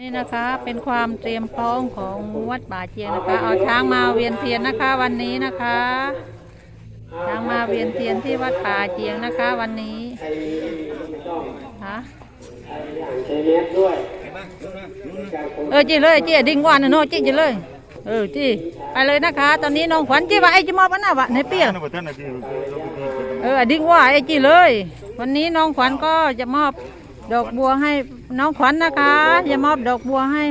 นี่นะคะเป็นความเตรียมพร้อมของวัดป่าเจียงนะคะ เอาช้างมาเวียนเทียนนะคะวันนี้นะคะ ช้างมาเวียนเทียนที่วัดป่าเจียงนะคะวันนี้ฮะเออจีเลยจีดิ้งว่านะโนจีจีเลยเออจีไปเลยนะคะ ตอนนี้น้องขวัญจีว่าไอ้จีมอบอันน่ะวะในเปีย Ano ba tan natin? เออดิ้งว่าไอ้จีเลย วันนี้น้องขวัญก็จะมอบ ดอกบัวให้น้องขวัญนะคะจะมอบดอกบัวให้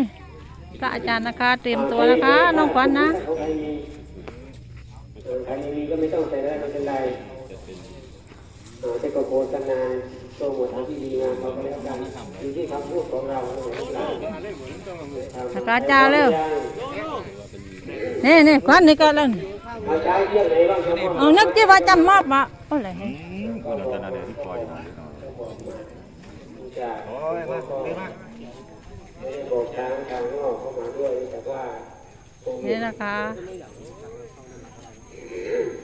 พระอาจารย์นะคะ เตรียมตัวนะคะ น้องขวัญนะใครมีเออใครไม่มีก็ไม่ต้องใส่ได้ไม่เป็นไรเออแต่ก็โฆษณาโปรโมททางที่ดีงามเราก็แล้วกันอยู่ที่คำพูดของเรานะครับพระอาจารย์เร็วนี่นี่ขวัญนี่ก็เล่นเอาใช้เรื่องไหนบ้างครับพ่อเอานึกจีว่าจำมอบมาโอ้ย Ano tan natin? Ito ay. จะ Oy, ba, di ba? ไม่ได้บอกทางทางนอกเข้ามาด้วยแต่ว่าคงนี่นะคะ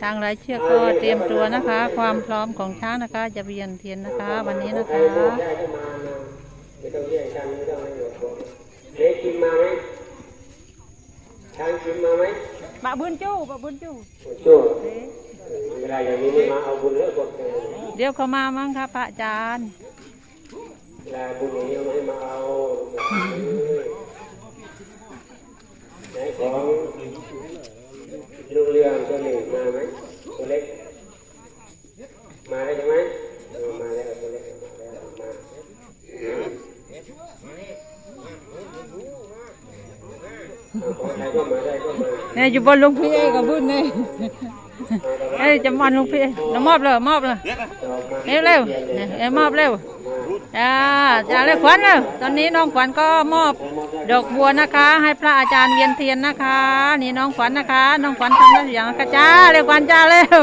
ทางรายเชือกก็เตรียมตัวนะคะ ความพร้อมของช้างนะคะจะเวียนเทียนนะคะ วันนี้นะใครคะบอกได้ก็มานะไม่ต้องแยกกันไม่ต้องให้หลบบอกเด็กกินมาไหมช้างกินมาไหมบะบุญจู้บะบุญจู้จุ๊บเวลาอย่างนี้ไม่มาเอาบุญเลิกกดเลยเดี๋ยวเขามามั้งคะพระอาจารย์ เวลาบุญอย่างนี้ไม่มาเอาไหนของลุงเรืองตัวหนึ่งมาไหมตัวเล็กมาได้วใช่ ออมาน้องควันเอ้ยจะมันหลุงพี่เรามอบเลยมอบเลยดอกมาเร็วเร็วเนี่ยเอ้ยมอบเร็วจ้าจ้าเลยขวัญเร็วตอนนี้น้องขวัญก็มอบดอกบัวนะคะ ให้พระอาจารย์เวียนเทียนนะคะ นี่น้องขวัญนะคะ น้องขวัญทำได้อย่างนะคะจ้าเร็วขวัญจ้าเร็ว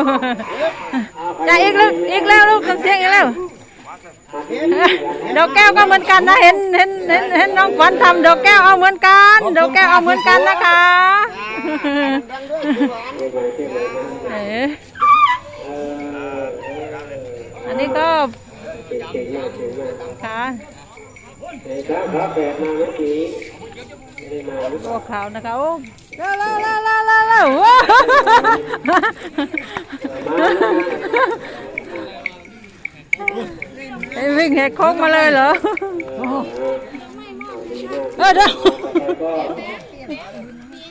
จ้าอีกล้วอีกแล้วลูกทำเสียงอีกแล้วดอกแก้วก็เหมือนกันนะเห็นเห็นเห็นเห็นน้องขวัญทำดอกแก้วเอาเหมือนกันดอกแก้วเอาเหมือนกันนะคะเอ๋อันนี้ก็ เก่งมากเก่งมากค่ะเฮ้ยครับครับแปดมาเมื่อกี้ไม่ได้มาหรือเปตัล่าวขาวนะคะโอ้เร็วเร็วเร็วเร็วเร็วเร็วว้าวมาแล้วนะไอ้วิ่งแหกโค้งมาเลยเหรอเออดีมากเออเดี๋ยว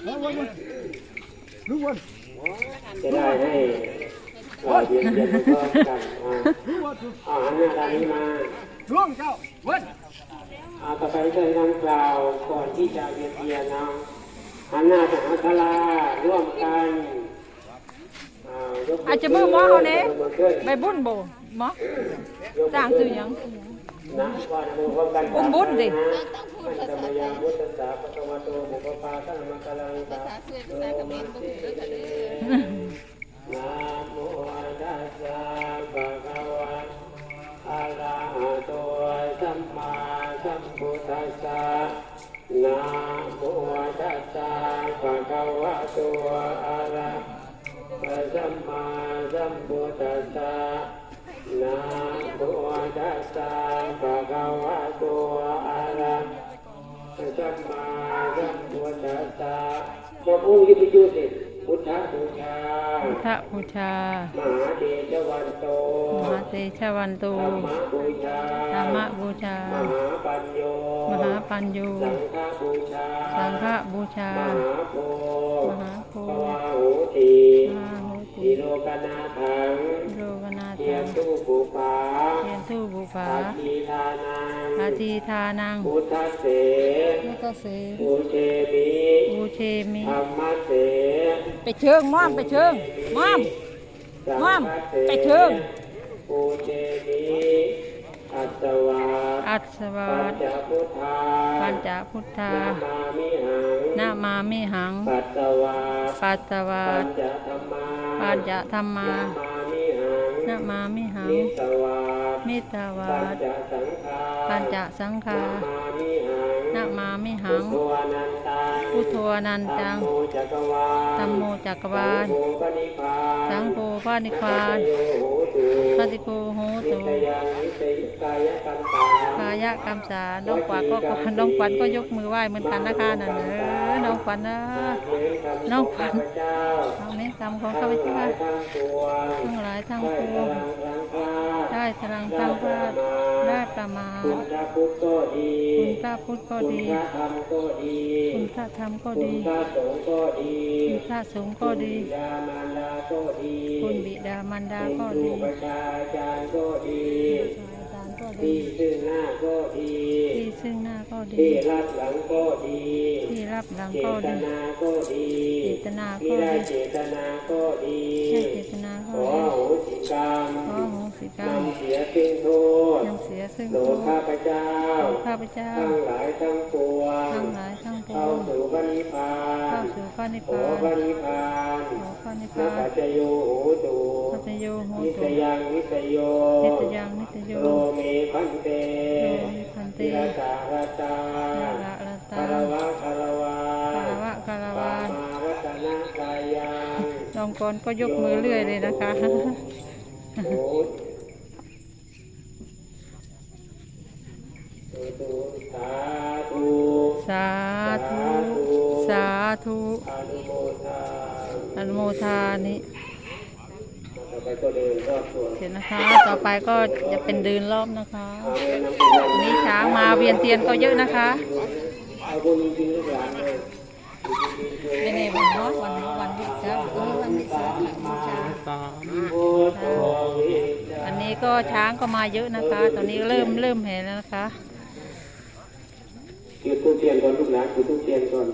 แล้วก็จะได้ให้ เรียนเรียนพร้อมกันอ่าอ่าหันหน้าทางนี้มาร่วงเจ้าเว้นอ่าต่อไปจะนำกล่าวก่อนที่จะเรียนเรียนนะหันหน้าไปหาศาลาร่วมกันอ่าจจะมือหมอเขาเนี่ยมือขึ้นใบบุญโบหมอจ้างซื้อยังนะว่านะโมพร้อมกันอุ้มบุญดินะมันจะมายามุตตสสะปะคะวะโตบุพพาสังมังคลังตาโตมัสสิ นะโมตัสสะภะคะวะอะระหะโตสัมมาสัมพุทธัสสะนะโมตัสสะภะคะวะโตอะระหะสัมมาสัมพุทธัสสะนะโมตัสสะภะคะวะโตอะระหะสัมมาสัมพุทธัสสะมาพูดยุติยุติพุ ทธบูชาพุทธบูชา มหาเดชวันโตมหาเตชะวันตูธรรมบูชาธรรมบูชา มหาปัญโยมหาปัญญูสังฆบูชาสังฆบูชา มหาโพมหาโพภวาหูตีมหาโหทีติโลกนาถังโลกนาเทียทันงตู้ภูผา เทียนทูบูผาอาทีทานังอาทีทานังพุทธเสพุทธเสภูเชมิบูเชมิธรรมเสไปเชิงม่อมไปเชิงม่อมม่อมไปเชิงภูเชมิอัสวาอัศวาปัญสจพุทธาปัญจพุทธานามามิหังนามามิหังปัสสวาปัสสวาปัสญจธรรมาปัญจธรรมานามามิหังนามามิหังนิสวาน มิตาวาปัญดจสังฆาปัญจสังฆา นามามิหังนะมามิหังพุทโธอนันตังพุทโธอนันตังธัมโมจักรวาลธัมโมจักรวาลสังโฆปณิพพานสังโฆพระนิพพานโยโหตุปฏิโกโหนิตุตยังนิตยกายกัมตากายะกรรมสาน้องขวัญก็น้องขวัญก็ยกมือไหว้เหมือนกันนะคะนั่นเออน้องขวัญนะน้องขวัญเจ้าเอาเน้นกรรมของข้าพเจ้าทั้งปวงทั้งหลายทั้งปวงได้พลังพลาดได้พลังพลาดได้ประมาทคุณพระพุทธก็ดี คุณพระพุทธก็คุณดีพระธรรมก็ดี คุณพระธรรมก็คุดีณพระสงฆ์ก็ดีคุณพระสงฆ์ก็ดีบิดามารดาก็ดี คุณบิดามารดาก็คุณครูดีประชาอาจารย์ก็ดีอาจารย์ ก็ดี ที่ซึ่งหน้าก็ดี ที่ซึ่งหน้าก็ดี ที่รับหลังก็ดี ที่รับหลังเจก็ตดี นาก็ดีเจตนาที่ก็ได้ดีเจตนาก็ดีให้เจตนาขก็อดีโหสิกรรมขอโหสิกรรมนำเสียสิ้นโทษยังเสียซึ่งโดโทยษข้าพเจ้าของข้าพเจ้าทั้งหลายทั้งปวงทั้งหลายทั้ง ปวเข้างสู่พระนิพพาเข้านสู่พระนิพขอพานพระนิพพานขอพระนิพนาพาปันจจโยโหตุปัจจโยโหนิตุสยังนิสโยนิตยังนิตโยโรเมพันเตโลมิพันเตติรสาราตานาระระตาคารวะคารวะคารวะคารปาวะมาวัฒนกายังน้องกรก็ยกมือเรื่อยเลยนะคะโหตุ สาธุสาธุ สาธุ อนุโมทาอนุโมทานิต่อไปก็เดินรอบตัวเสร็จนะคะ ต่อไปก็จะเป็นเดินรอบนะคะเอาเลยนะคุณยายนี่ช้างมาเวียนเทียนก็เยอะนะคะเอาบุญจริงๆลูกหลานเลยเป็นไงวันน้อยวันน้อยวันวิสาขบูวันวิสาขบูชาโอ้โหวิจารอันนี้ก็ช้างก็มาเยอะนะคะ ตอนนี้เริ่มเริ่มเห็นแล้วนะคะ จุดทูบเทียนก่อนลูกหลานจุดทูบเทียนก่อน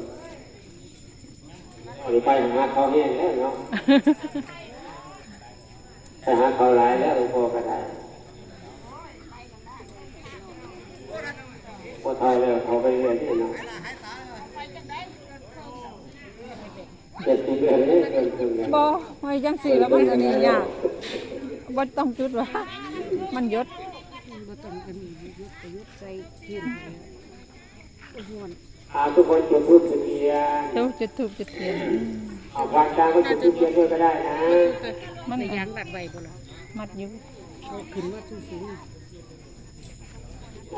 เอาไปหาเขาแห้งแล้วเนาะไปหาเขาหลายแล้วหลวงพ่อก็ได้พอทายแล้วเขาไปเรียนที่ไหนเจ็ดสิบเดือนเลยเกินครึ่งแล้วบอไม่ยังสี่แล้วมันอันนี้ยากบ่ต้องจุดว่ามันยศอาทุกคนจุดทูบจุดเทียนเดี๋ยวจุดถูกจุดเทียนเอาพระกลางก็จุดทูบเทียนด้วยก็ได้นะมันยางแบบใบบ่ล่ะมัดอยู่เขาขึ้นมาสูงสูง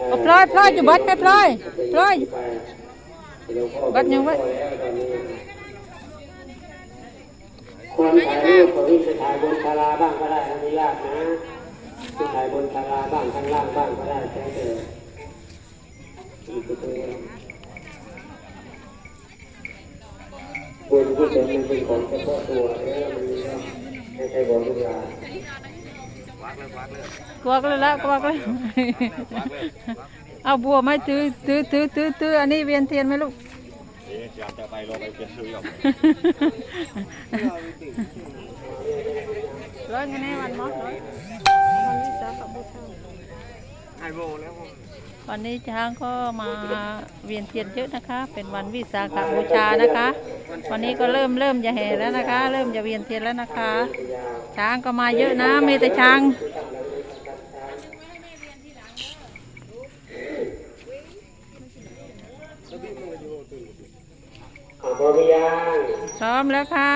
เอาพลอยพลอยอยู่บัดไปพลอยพลอยไปเดี๋ยวพ่อบัดยังไว้ คนถ่ายรูปคนที่จะถ่ายบนศาลาบ้างก็ได้ไม่ยากนะที่ถ่ายบนศาลาบ้างข้างล่างบ้างก็ได้แค่เดียวอีกตัวเอง บุญที่เป็นมันเป็นของเฉพาะตัวเนี่ยมันไม่ใช่ของทุกอย่างกวักเลยละกวักเลยเอาบัวไหมตื้อตื้อตื้อตื้อตื้ออันนี้เวียนเทียนไหมลูกเอ๊ะอยากจะไปรอไปเปลี่ยนชื่อกับร้อยเงินให้วันมอสร้อยวันวิสาขบูชาไอโบแล้ว วันนี้ช้างก็มาเวียนเทียนเยอะนะคะ เป็นวันวิสาขบูชานะคะ วันนี้ก็เริ่มเริ่มจะแห่แล้วนะคะ เริ่มจะเวียนเทียนแล้วนะคะ ช้างก็มาเยอะนะมีแต่ช้างขอพรพิยางพร้อมแล้วค่ะ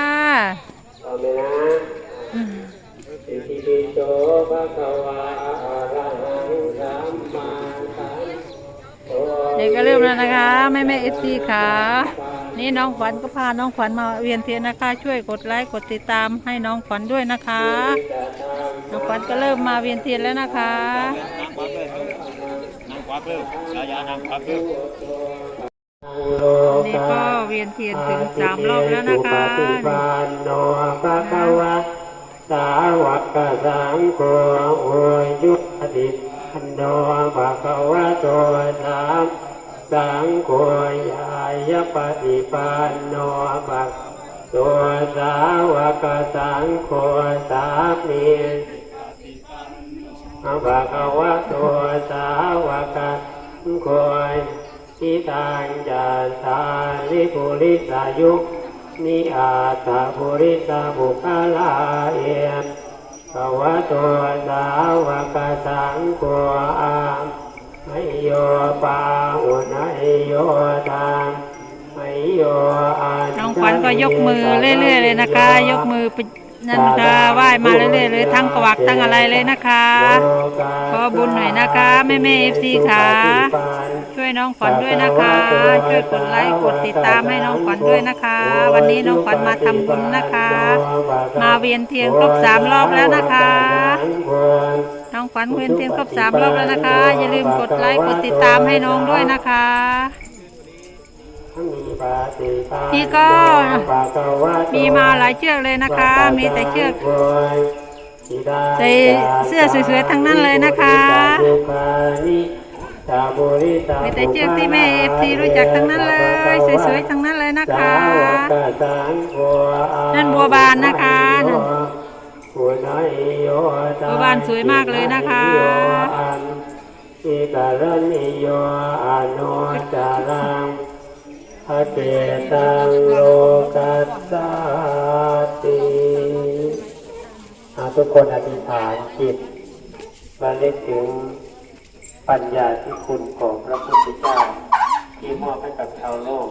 พร้อมเลยนะอิติปิโสภะคะวะอะระ เด็กก็เริ่มแล้วนะคะ แม่แม่เอฟซีค่ะ นี่น้องขวัญก็พาน้องขวัญมาเวียนเทียนนะคะ ช่วยกดไลค์กดติดตามให้น้องขวัญด้วยนะคะ น้องขวัญก็เริ่มมาเวียนเทียนแล้วนะคะนางควักเลยนางควักเลยฉายานางควักเลยนี่ก็เวียนเทียนถึงสามรอบแล้วนะคะปฏิปันโนภะคะวะสาวกสังโฆโอยยุติปันโนภะคะวะโตสาม สังโฆยายปฏิปันโนภะตัวสาวกสังโฆสามีภะควะโตสาวกสังโฆทิตังจัตตาริปุริสายุนิอาตาปุริสาบุคลาเอมภวะโตสาวกสังโฆอาม โยปาอุณยโยทางไโยอาน้องขวัญก็ยกมือเรื่อยๆเลยนะคะ ยกมือไปนั่นค่ะไหว้มาเรื่อยๆเลยทั้งกวักทั้งอะไรเลยนะคะขอบุญหน่อยนะคะแม่แม่เอฟซีค่ะ ช่วยน้องขวัญด้วยนะคะ ช่วยกดไลค์กดติดตามให้น้องขวัญด้วยนะคะ วันนี้น้องขวัญมาทำบุญนะคะ มาเวียนเทียนครบสามรอบแล้วนะคะ น้องขวัญเวนเทียนครบสามรอบแล้วนะคะ อย่าลืมกดไลค์กดติดตามให้น้องด้วยนะคะ นี่ก็มีมาหลายเชือกเลยนะคะ มีแต่เชือกใส่เสื้อสวยๆทั้งนั้นเลยนะคะมีแต่เชือกที่แม่เอฟซีรู้จักทั้งนั้นเลยสวยๆทั้งนั้นเลยนะคะ นั่นบัวบานนะคะ นั่นบัวบานสวยมากเลยนะคะอิการณิโยอนุจารังอเจตังโลกัสสาติอ่าทุกคนอธิษฐานจิตระลึกถึงปัญญาที่คุณของพระพุทธเจ้าที่มอบให้กับชาวโลก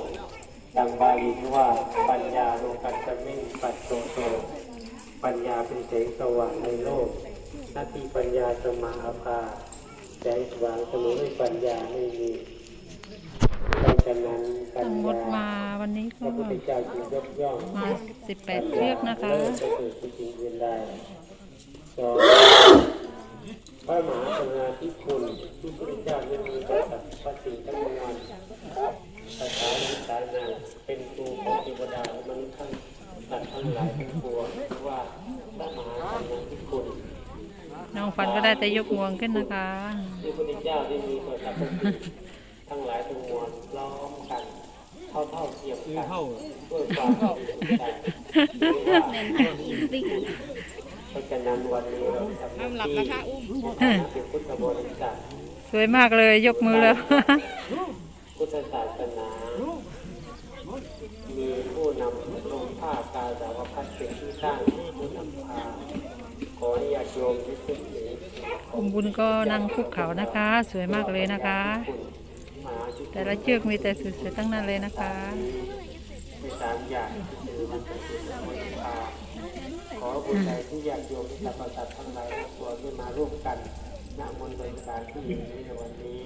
ดังบาลีที่ว่าปัญญาโลกัสสมิงปัสโตโต ปัญญาเป็นแสงสว่างในโลกหน้าที่ปัญญาสมาอาภาแสงสว่างเสมอด้วยปัญญาไม่มีดังฉะนั้นปัทั้ญงหมดญามาวันนี้พก็ระพุทธเจ้าจึงยกย่อง มา18เชือกนะคะเลิศประเสริฐที่จริงอื่นใดสองพระมหากรุณาธิคุณที่พระพุทธเจ้ายังมีต่อสรรพสิ่งทั้งมวลภาษาลิสานาเป็นครูของเทวดาและมนุษย์ทั้งสัตว์ทั้งหลายทั้งปวงว่าพระมหากรุณาธิคุณ น้องขวัญก็ได้แต่ยกงวงขึ้นนะคะที่พระพุทธเจ้าได้มีต่อสรรพสิ่งทั้งหลายทั้งมวลล้อมกันเท่าเท่าเทียมกันด้วยความดีใจเพราะฉะนั้นวันนี้เราทำหน้าที่เป็นพุทธบริษัทสวยมากเลยยกมือแล้วพุทธศาสนามีผู้นำลงผ้ากาสาวพัดเป็นที่ตั้างผู้นำพา ขอให้ญาติโยมที่ขึ้นถึงคุมบุญก็นั่งคุกเขานะคะ สวยมากเลยนะคะคุณมหาชิแต่ละเชือกมีแต่สวยๆทั้งนั้นเลยนะคะในสามอย่างที่คือมันเป็นสิ่งที่มีค่าขอบุญใดที่ญาติโยมที่สัพพสัตว์ทั้งหลายทั้งปวงได้มาร่วมกันณมนต์บริการที่อยู่นี้ในวันนี้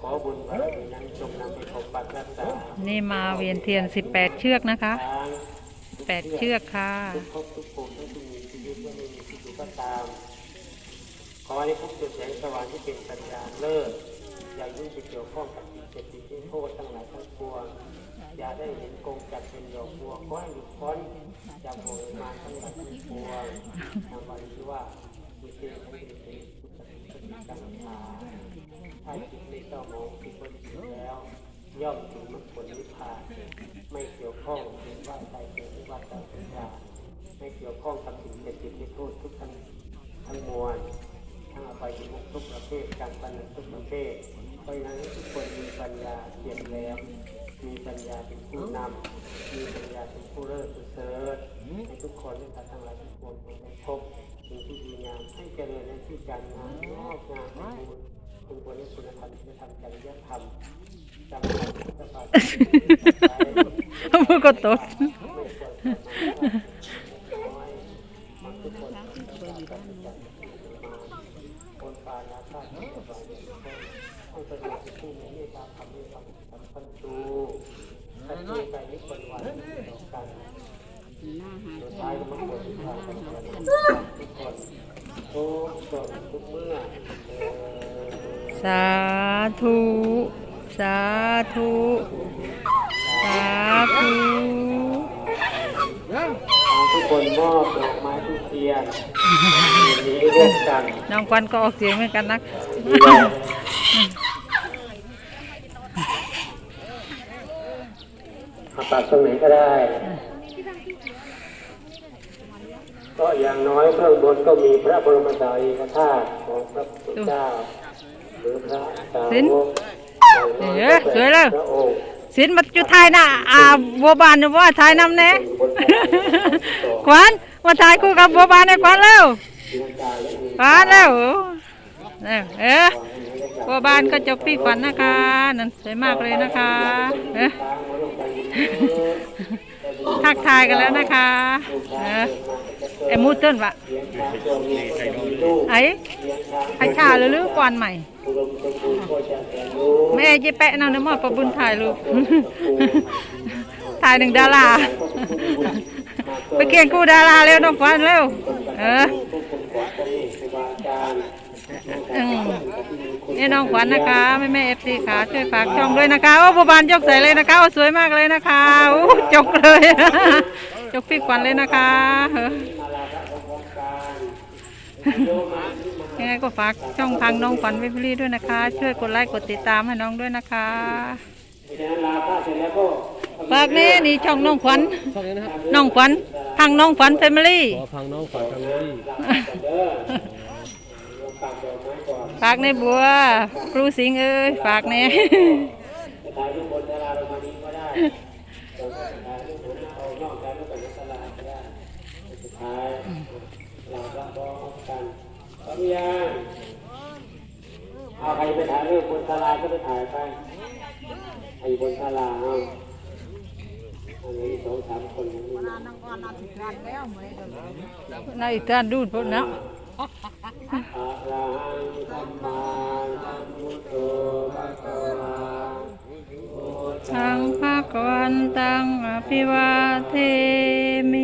ขอบุญบารมีนั้นจงนำไปปกปักรักษานี่มาเวียนเทียน 18 เชือกนะคะทาง8เชือกค่ะทุกภพทุกภูมิทั้ง ตาม ขอให้พบจุดแสงสว่างที่เป็นปัญญาเลิศอย่ายุ่งไปเกี่ยวข้องกับสิ่งเจ็บสิ่งที่โทษทั้งหลายทั้งปวงอย่าได้เห็นกงจักรเป็นดอกบัวขอให้หลุดพ้นจากโมยมาทั้งหลายทั้งปวงทางบาลีที่ว่ามีเกณฑ์ให้เป็นสิ่งสุขสุขกังขาถ้าจิตไม่เศร้าหมองที่บริสุทธิแล้วย่อมถึงมรรคผลนิพพานไม่เกี่ยวข้องเห็นว่าใจเกิดหรือว่าใจปัญญาไม่เกี่ยวข้องกับสิ่งเจ็บสิ่งที่โทษทุกทั้ง ทั้งมวลทั้งอภัยมุกทุกประเภทการปัญญาทุกประเภทเพราะฉะนั้นทุกคนมีปัญญาเทียมแหลมมีปัญญาเป็นผู้นำมีปัญญาเป็นผู้เลิศผู้เสริฐให้ทุกคนได้ทั้งหลายทุกคนได้พบสิ่งที่ดีงามให้เจริญในที่การงานงอกงามให้บุญคุณควรได้คุณธรรมคุณธรรมจริยธรรมจำเป็นพุทธศาสนามือก็ตกไม่ควรทำให้มันทุกคนต้องการการจัดมาคนปานาคาที่จะฟังให้ประชาชนผู้มีเมตตาทำให้ทำสัมพันตูสัจเจใจนิพนวันต่อกันสุดท้ายก็มาเกิดที่ทางกันทุกคน ทุกส่วนทุกเมื่อสาธุ สาธุ สาธุทุกคนมอบดอกไม้ทุกเทียนนี้ร่วมกันน้องควันก็ออกเสียงเหมือนกันนะเอาปากตรงไหนก็ได้ ก็อย่างน้อยเบื้องบนก็มีพระบรมสารีริกธาตุของพระพุทธเจ้าหรือพระสาวกอย่างน้อยก็เป็นพระองค์สินมาจุดไทยนะอ่าบัวบานว่าไทยนำแน่บนแผ่นดินขวัญมาถ่ายคู่กับบัวบานในขวัญเร็วฟาดแล้วเออเออบัวบานก็จบพี่ขวัญนะคะนั่นสวยมากเลยนะคะเออทักทายกันแล้วนะคะเออ ไอ้มูเติ้ลวะไอ้ไอ้ชาหรือหรือก่อนใหม่แม่เจ๊แปะนั่นเดี๋ยมาประบุญถ่ายรูปถ่ายหนึ่งดาราไปเกียงกูดาราเร็วน้องฟันเร็วเออนี่น้องขวัญนะคะแม่แม่เอฟซีขาช่วยฝากช่องด้วยนะคะโอ้บัวบานยกใส่เลยนะคะโอ้สวยมากเลยนะคะโอ้จกเลย จกพี่ขวัญเลยนะคะ ยังไงก็ฝากช่องทางน้องขวัญวิบลีด้วยนะคะ ช่วยกดไลค์กดติดตามให้น้องด้วยนะคะฝากแม่นี่ช่องน้องขวัญช่องนี้นะครับน้องขวัญทางน้องขวัญแฟมิลี่ขอพังน้องฝากทางนี้ฝากในบัวครูสิงห์เอ้ยฝากแน่ถ่ายรูปบนดาราลงมานี้ก็ได้ถ่ายรูปหัวหน้าเอานอกถ่าย พร้อมยังเอาใครไปถ่ายรูปบนตลาก็ไปถ่ายไปใครอยู่บนตลาเอาอันนี้สองสามคนนี้นะนายท่านดูดพวกนะอะระหังสัมมาสัมพุทโธภะคะวาพุททางภาควันตังอภิวาเทมิ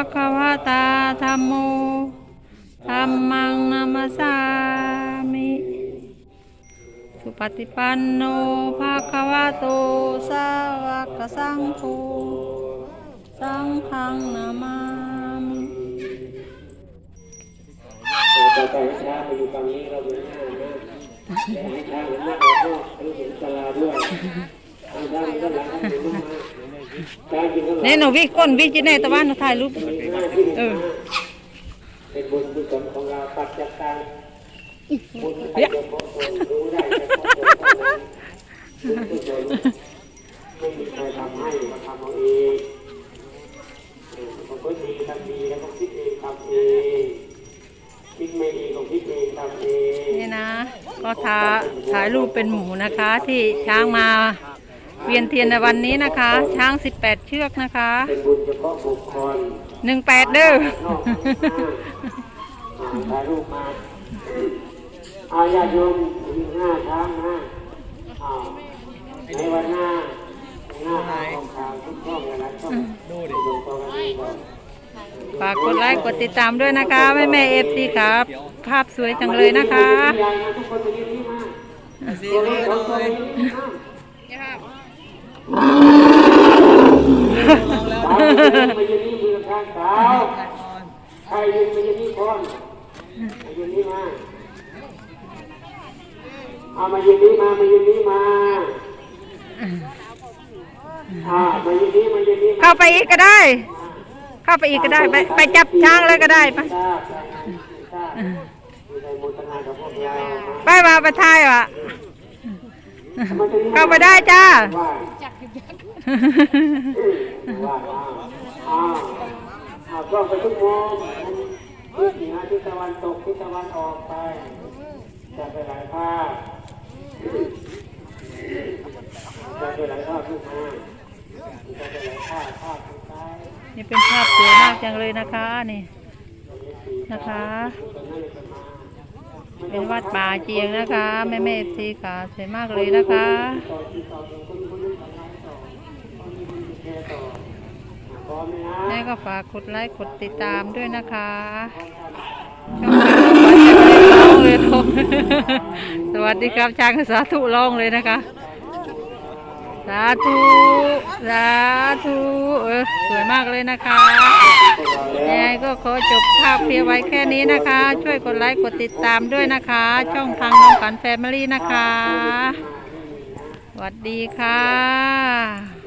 ภาควตาธรรมโมธรรมังนามาสามิ สุปฏิปันโนภาควโตสาวกสังโฆสังฆังนามามิต่อไปให้ช้างมาอยู่ฝั่งนี้เราอยู่หน้านะแต่ให้ช้างหันหน้าออกนอกให้เห็นตลาดด้วยทางด้านด้านหลังให้เห็นมาช้างกินข้าวห เน่หนูวิ่งก้นวิ่งจิเน่ตะวันถ่ายรูปเออเป็นบุญกุศลของเราปัจจัยการบุญใครจะพบรู้ได้จะพบไม่มีใครทำให้เราทำเอาเองเออบางคนดีทำดีแล้วก็คิดเองทำเองคิดไม่ดีก็คิดเองทำเองนี่นะ ก็ถ่ายถ่ายรูปเป็นหมูนะคะที่ช้างมา เวียนเทียนในวันนี้นะคะ ช้าง 18 เชือกนะคะเป็นบุญเฉพาะบุคคล18เด้อ นอกจากถ่ายรูปมาอาญาติโยมอยู่หน้าช้างนะอ้าวในวันหน้าหน้าทางของข่าวทุกช่องหลายๆช่องดูดิดูตอนนี้ก่อนฝากกดไลค์กดติดตามด้วยนะคะ แม่แม่เอฟซีครับ ภาพสวยจังเลยนะคะยายนะทุกคนไปยืนนี่มาตัวเลขสองตัวไปยืนนี่มาสาว ไปยืนนี่มือข้างสาวใครยืนไปยืนนี่คนไปยืนนี่มาเอามายืนนี้มามายืนนี้มาอ่ามายืนนี้มายืนนี้มาเข้าไปอีกก็ได้ เข้าไปอีกก็ได้ไปไปจับช้างเลยก็ได้ไปทราบทราบทราบมีใครโมทนากับพวกเราไปมาไปทายวะมาถึงเข้าไปได้จ้าว่าว่า อ้าวอ้ากล้องไปทุกมุมทิศเหนือทิศตะวันตกทิศตะวันออกไปจะไปหลายภาคจะไปหลายภาคทุกมาจะไปหลายภาคภาคสุดท้ายนี่เป็นภาพสวยมากจังเลยนะคะนี่นะคะ เป็นวัดป่าเจียงนะคะแม่แม่เอฟซีค่ะสวยมากเลยนะคะ แม่ก็ฝากกดไลค์กดติดตามด้วยนะคะช่องทางน้องขวัญจะไม่ได้ร้องเลยทุกสวัสดีครับช้างสาธุร้องเลยนะคะ สาธุ สาธุเออสวยมากเลยนะคะยังไงก็ขอจบภาพเพียงไว้แค่นี้นะคะ ช่วยกดไลค์กดติดตามด้วยนะคะ ช่องทางน้องขวัญแฟมิลี่นะคะสวัสดีค่ะ